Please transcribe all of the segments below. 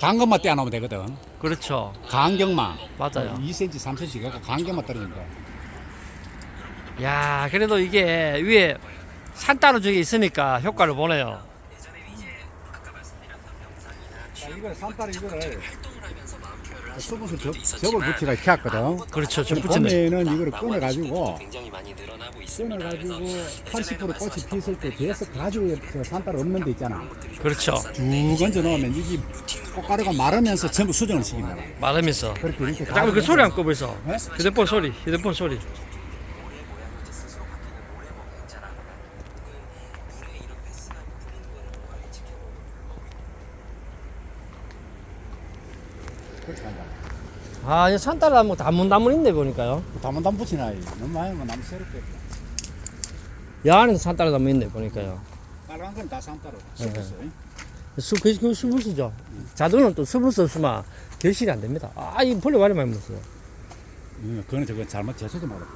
간격만 떼어 놓으면 되거든. 그렇죠. 간격만. 맞아요. 2cm, 3cm 갖고 간격만 떨어진 거야. 야, 그래도 이게 위에 산 따로 저기 있으니까 효과를 보네요. 자, 이걸 산딸 이거를 수분수 접, 접을 붙이가 켰거든. 그렇죠. 저 붙이네. 봄에는 이거를 꺼내가지고. 꺼내가지고 그래서 80% 꽃이 피었을 때 뒤에서 가지고 그 산딸 없는 데 있잖아. 그렇죠. 쭉 얹어 놓으면 이게 꽃가루가 마르면서 전부 수정을 시킨다. 말하면서. 그렇게 이렇게 잠깐만 그 소리 안꺼 벌써. 네? 휴대폰 소리. 휴대폰 소리. 그렇게 한다. 아, 이 산따로 나무 단문 있네 보니까요. 담은담 붙이나 이. 너무 많이 하면 나무 새롭게. 이 안에도 산따로 나무 있네 보니까요. 빨간 건 다 산딸로. 네. 씹었어. 수, 그, 그 수분수죠. 자두는 또 수분수 없으면 결실이 안 됩니다. 아, 이 벌레 많이 많이 먹었어요. 응, 그거는 저거 잘못 제초제 말았어.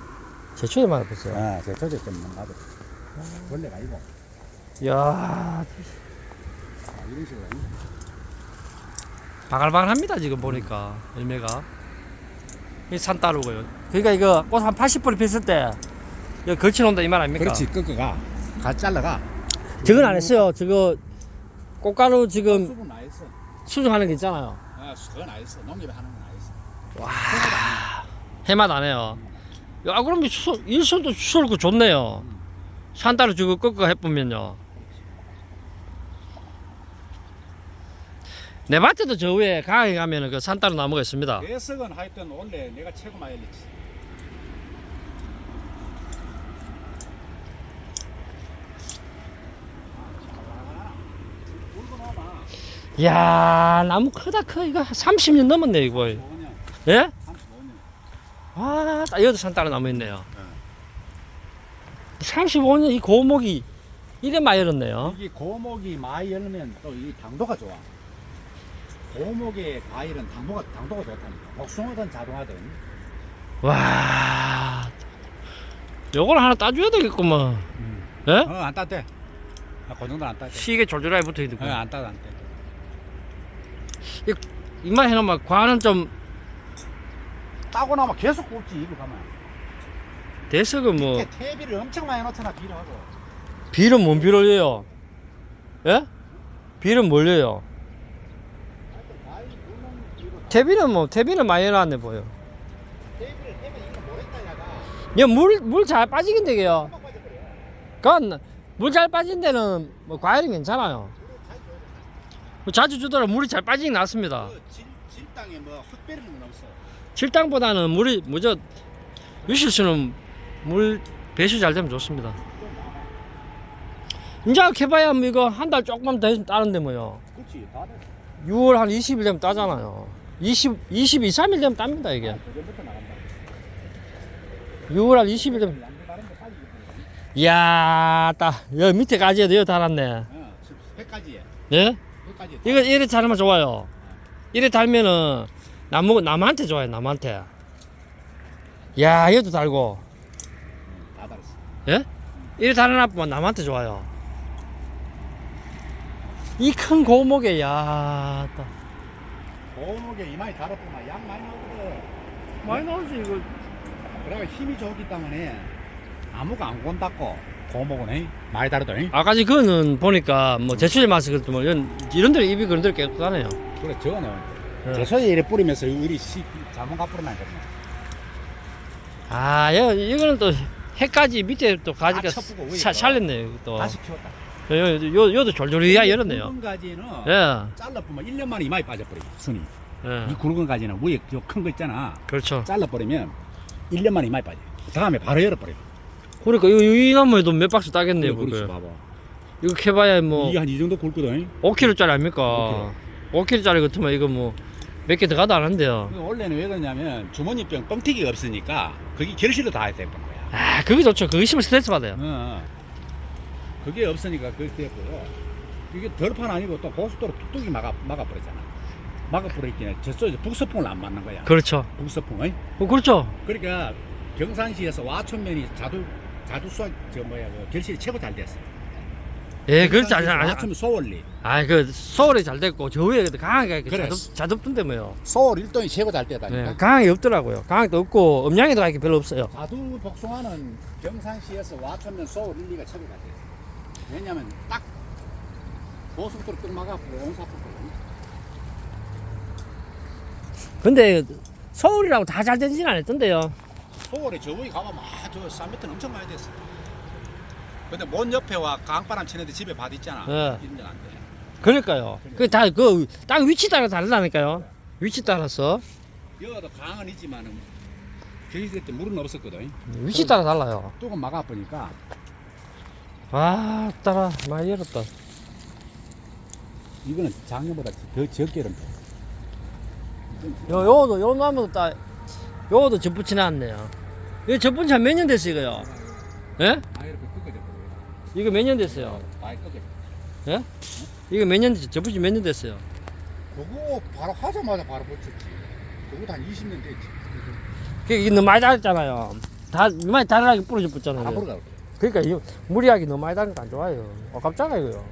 제초에 맞았어요. 아, 제초제 때문에 나도. 원래가 아니고. 이야, 아, 이런 식으로. 바글바글합니다 지금 보니까 열매가 이 산따로고요. 그러니까 이거 꽃 한 80% 피었을 때 이거 걸쳐놓는다 이 말 아닙니까? 그렇지, 끄끄가. 가 잘라가. 저건 안 했어요. 저거 꽃가루 지금 수분 나 있어. 수정하는 게 있잖아요. 아, 그건 안 했어. 농협에 하는 건안 했어. 와, 해맛 안 해요. 야, 그럼 수, 일선도 수설고 좋네요. 산따로 저거 꺾어 해보면요. 내 밭에도 저 위에 강에 가면은 그 산따로 나무가 있습니다. 내석은 하여튼 원래 내가 최고 많이 했지. 야, 나무 크다 커. 이거 30년 넘었네, 이거. 5년, 예? 35년. 아, 딱 여기도 산따로 나무 있네요. 35년 이 고목이 이래 많이 열었네요. 이게 고목이 많이 열면 또 이 당도가 좋아. 고목의 과일은 당도가 당도가 좋다니까. 복숭아든 자동화든. 와, 요걸 하나 따줘야 되겠구만. 예? 어, 안 따대. 아, 그 정도는 안 따대. 시계 졸졸하게 붙어 있고. 어, 안 따대, 안 따대. 이만 해놓으면 과는 좀 따고 나면 계속 굽지 이거 가면. 대석은 뭐 이렇게 퇴비를 엄청 많이 넣잖아 비를 하고. 빌은 뭔 빌을 해요? 예? 빌은 뭘 해요? 과일 태비는 뭐 태비는 많이 해놨네 보여. 퇴비를 해면 이거 모랬다 야가. 야물물 잘 빠지긴 되게요. 금방 빠져버려. 그건 물 잘 빠진 데는 뭐 과일은 괜찮아요. 뭐 자주 주더라 물이 잘 빠지긴 낫습니다. 그 질, 질땅에 뭐 흙배리는 건 없어. 질땅보다는 물이 뭐죠 유실수는 물 배수 잘 되면 좋습니다. 이제 해봐야 뭐 이거 한 달 조금만 더 있으면 따는데 뭐요. 그렇지 다 됐어. 6월 한 20일 되면 따잖아요. 20, 22, 3일 되면 tab니다 이게. 그 전부터 나간다. 6월 한 20일 되면. 다른 데. 이야, 따. 여기 밑에까지 여기 달았네. 어, 회까지 해. 예? 이거 이래 자르면 좋아요. 이래 달면은 나무 남한테 좋아요. 남한테. 야, 얘도 달고. 다 달았어. 예? 이래 달아놔보면 남한테 좋아요. 이 큰 고목에 야, 따. 고목에 이마에 달았구만 양 많이 나오거든. 많이 나오지 이거. 그래가 힘이 좋기 때문에 아무가 안 건닿고 고목은 에 많이 다르다. 잉? 아까 지 그거는 보니까 뭐 제철 맛이 그렇지만 뭐 이런 이런 데는 입이 그런 데로 깨끗하네요. 그래 저거는 예. 제소에 이래 뿌리면서 우리 씨 가뿌리 나거든. 아, 여, 이거는 또 해까지 밑에 또 가지가. 살렸네요. 또. 다시 키웠다. 요, 요, 요, 요도 졸졸이야 열었네요. 굵은 가지는 예, 잘라보면 1년 만에 이마에 빠져버려. 순이. 예. 이 굵은 가지는 위에 큰 거 있잖아. 그렇죠. 잘라버리면 1년 만에 이마에 빠져. 다음에 바로 열어버려. 그러니까 이, 이 나무에도 몇 박스 따겠네요. 그렇지 그거. 봐봐. 이거 캐봐야 뭐 이게 한 이 정도 굵거든. 5kg짜리 아닙니까? 5kg짜리 같으면 이거 뭐 몇 개 들어가도 안 한대요. 그 원래는 왜 그러냐면 주머니병 뻥튀기가 없으니까 그게 결실로 다 했던 거야. 아, 그게 좋죠. 그거 있으면 스트레스 받아요. 어. 그게 없으니까 그렇게 됐고요. 이게 덜판 아니고 또 고속도로 뚝뚝이 막아 막아버리잖아. 막아버리기는 저쪽에 북서풍을 안 맞는 거야. 그렇죠. 북서풍. 어, 그렇죠. 그러니까 경산시에서 와천면이 자두 자두 수확 저 뭐야 그 결실이 최고 잘 됐어. 예, 그렇지 않아. 아니, 맞추면 소월리. 아, 그 서울이 잘 됐고 저 위에 강하게 그래. 자덥, 자덥던데 뭐요. 소월 일동이 최고 잘 때다니까. 네, 강하게 없더라고요. 강하게도 없고 음양에도 가게 별로 없어요. 자두 복숭아는 경산시에서 와천면 1, 2가 최고 잘 돼. 왜냐면 딱 고속도로 뚝 막아보고 온사포거든. 근데 서울이라고 다 잘 되진 않았던데요. 소월에 저기 가면 막저 3m 엄청 많이 됐어. 근데 먼 옆에 와 강바람 치는데 집에 밭 있잖아. 네. 이런 안 돼. 그러니까요. 그 다 그 땅 위치 따라 다르다니까요. 위치 따라서 여기도 강은 있지만은 저희 때 물은 없었거든. 위치 따라 달라요. 뚝은 막아 보니까 아, 따라 많이 열었다. 이거는 작년보다 더 적게 이런 요 요도 요 나무도 따 요도 접붙이 나왔네요. 이거 접붙이 한몇 년 됐어요, 이거요? 예? 이거 몇 년 됐어요? 예? 이거 몇년 됐죠? 접붙이 몇년 됐어요? 그거 바로 하자마자 바로 붙였지. 그것도 한 20년 됐지. 그 이게 너무 많이 달았잖아요. 다 많이 달하게 부러져 붙잖아요. 그러니까 이 무리하게 너무 많이 달는 거안 좋아요. 아깝잖아요, 이거요.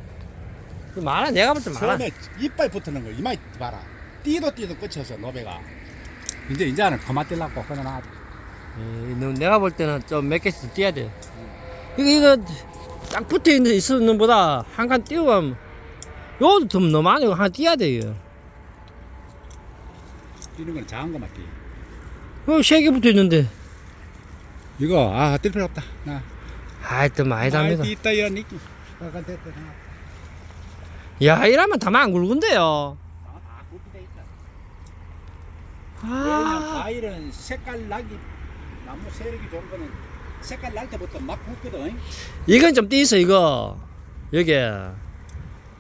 이거 많아, 내가 볼 때 많아. 처음에 이빨 붙는 거 이마에 봐라. 띠도 띠도 끝쳐서 노배가. 이제 이제는 그만 뛸라고 그러나 예, 너- 내가 볼 때는 좀 몇 개씩 띄어야 돼. 이거 이거 딱 붙어 있는 있는 보다 한칸 띄우면 요도 좀 너무 많이 하나 띄어야 돼요. 뛰는 건 작은 거만 뛰. 이거 세개 붙어 있는데. 이거 아 뛸 필요 없다. 나 아이 또 많이 답니다. 많이 있다 이런 느낌. 약간 됐다. 야 이러면 다만 안 굵은데요. 다 굽게 있다. 왜냐면 아, 과일은 색깔 나기 나무 세력이 좋은 거는 색깔 날 때부터 막 굽거든. 이건 좀 띄있어 이거. 여기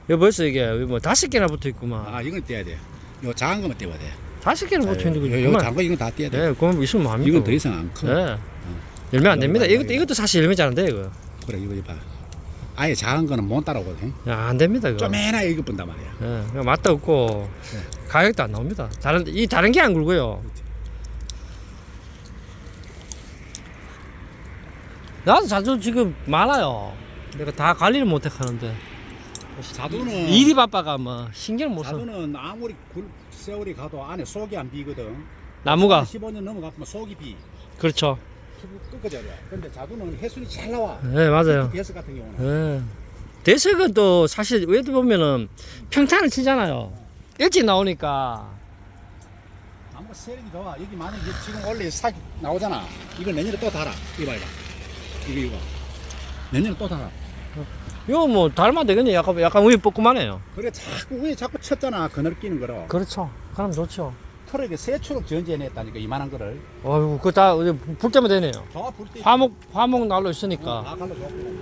벌써 이게 뭐 다섯 개나 붙어 있구만. 아 이건 떼야 돼. 요 작은 거만 떼야 돼. 다섯 개나 붙어 있는 요, 거지. 요. 작은 거 이건 다 떼야 돼. 네, 그럼 있으면 뭐 합니까? 이건 더 이상 안 커. 네. 열면 안 됩니다. 이것도 이것도 사실 열면 잘안 돼요, 이거. 그래 이거 봐. 아예 작은 거는 못 따라오거든. 야, 안 됩니다, 이거. 쪼매나 이거 본단 말이야. 예, 맛도 없고 네. 가격도 안 나옵니다. 다른 이 다른 게안 굵어요. 나도 자주 지금 많아요. 내가 다 관리를 못해 하는데 자두는 일이 바빠가 뭐 신경 못 써. 자두는 아무리 굴 세월이 가도 안에 속이 안 비거든. 나무가 15년 넘어가면 속이 비. 그렇죠. 끄꺼져 려 근데 자두는 해순이 잘 나와. 네 맞아요. 대스 같은 경우는. 예. 대석은 또 사실 외도 보면은 평탄을 치잖아요. 일찍 나오니까 나무 세력이 좋아. 여기 만약에 지금 원래 싹 나오잖아. 이걸 내년에 또 달아. 이거 봐봐. 이거 이거. 내년에 또 달아. 이거 뭐 닮아 되겠네. 약간 약간 우유 뻗고만해요. 그래 자꾸 위에 자꾸 쳤잖아. 그늘 끼는 거로. 그렇죠. 그럼 좋죠. 털에 세 추럭 전지해냈다니까 이만한 거를. 어이구 그다 불 때면 되네요. 불때. 화목 화목 날로 있으니까 다 갈라줬고.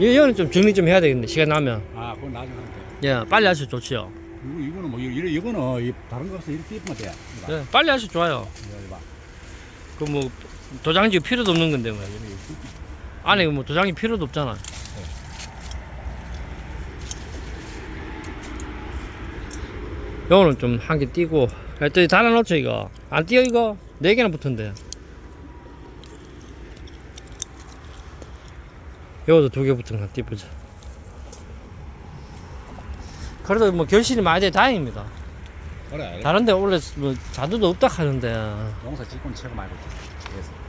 이 이거는 좀 정리 좀 해야 되겠네. 시간 나면. 아, 그건 나중에 하면 돼. 예, 빨리 하시 좋지요. 이거, 이거는 뭐, 이거, 이거는 이 다른 거 없어. 이렇게 입으면 돼. 이거 봐. 예, 빨리 하시 좋아요. 이거 봐. 그뭐 도장지 필요도 없는 건데 뭐. 안에 뭐 도장이 필요도 없잖아. 요거는 좀 한 개 띄고 또 달아놓죠 이거 안 띄어 이거 네 개나 붙은데 요것도 두 개 붙은 거 띄보자 그래도 뭐 결실이 많이 돼 다행입니다 그래. 다른데 원래 뭐 자두도 없다 하는데 농사 짓고는 최고 말고 대석.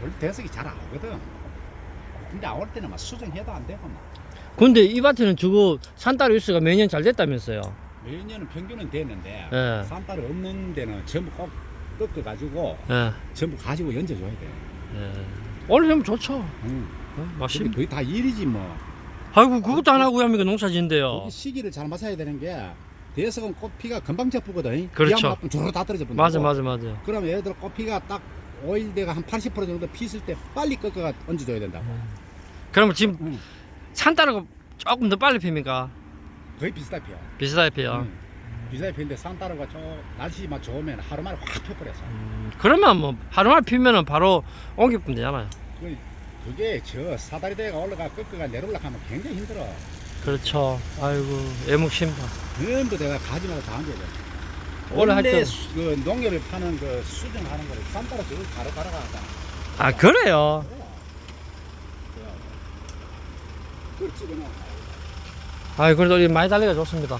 원래 대석이 잘 나오거든. 근데 나올 때는 막 수정해도 안 되고 막. 근데 이 밭에는 저거 산딸 유수가 매년 잘 됐다면서요 매년은 평균은 되는데 예. 산딸이 없는 데는 전부 꼭 꺾어 가지고 예, 전부 가지고 얹어줘야 돼. 예. 원래 좀 좋죠 응. 어, 그게 맛있 거의 다 일이지 뭐. 아이고 그것도 안 하고 합니까 농사진대요 거기 시기를 잘 맞아야 되는 게 대석은 꽃피가 금방 접부거든. 그렇죠. 비한 번 주로 다 떨어져 본다. 맞아 맞아 맞아 그럼 들어 꽃피가 딱 오일대가 한 80% 정도 피었을 때 빨리 꺾어가 얹어줘야 된다고. 그러면 지금 응. 산딸하고 조금 더 빨리 핍니까? 거의 비슷하게 피어. 비슷하게 피요 응. 비슷하게 피는데 산따르가 저 날씨만 좋으면 하루 만에 확 펴버렸어. 음, 그러면 뭐 하루만 피면은 바로 옮기면 되잖아요 그- 그게 저 사다리 대가 올라가 꺾어가 내려올라 하면 굉장히 힘들어. 그렇죠 아이고 애묵심다 전부 내가 가지마다 다 얹어야 돼. 원래 원래 때- 수- 그 농협에 파는 그 수정하는 거를 산따라 저걸 가로 가로 가잖아. 아 그래요 그걸. 아, 그래도 우리 많이 달리가 좋습니다.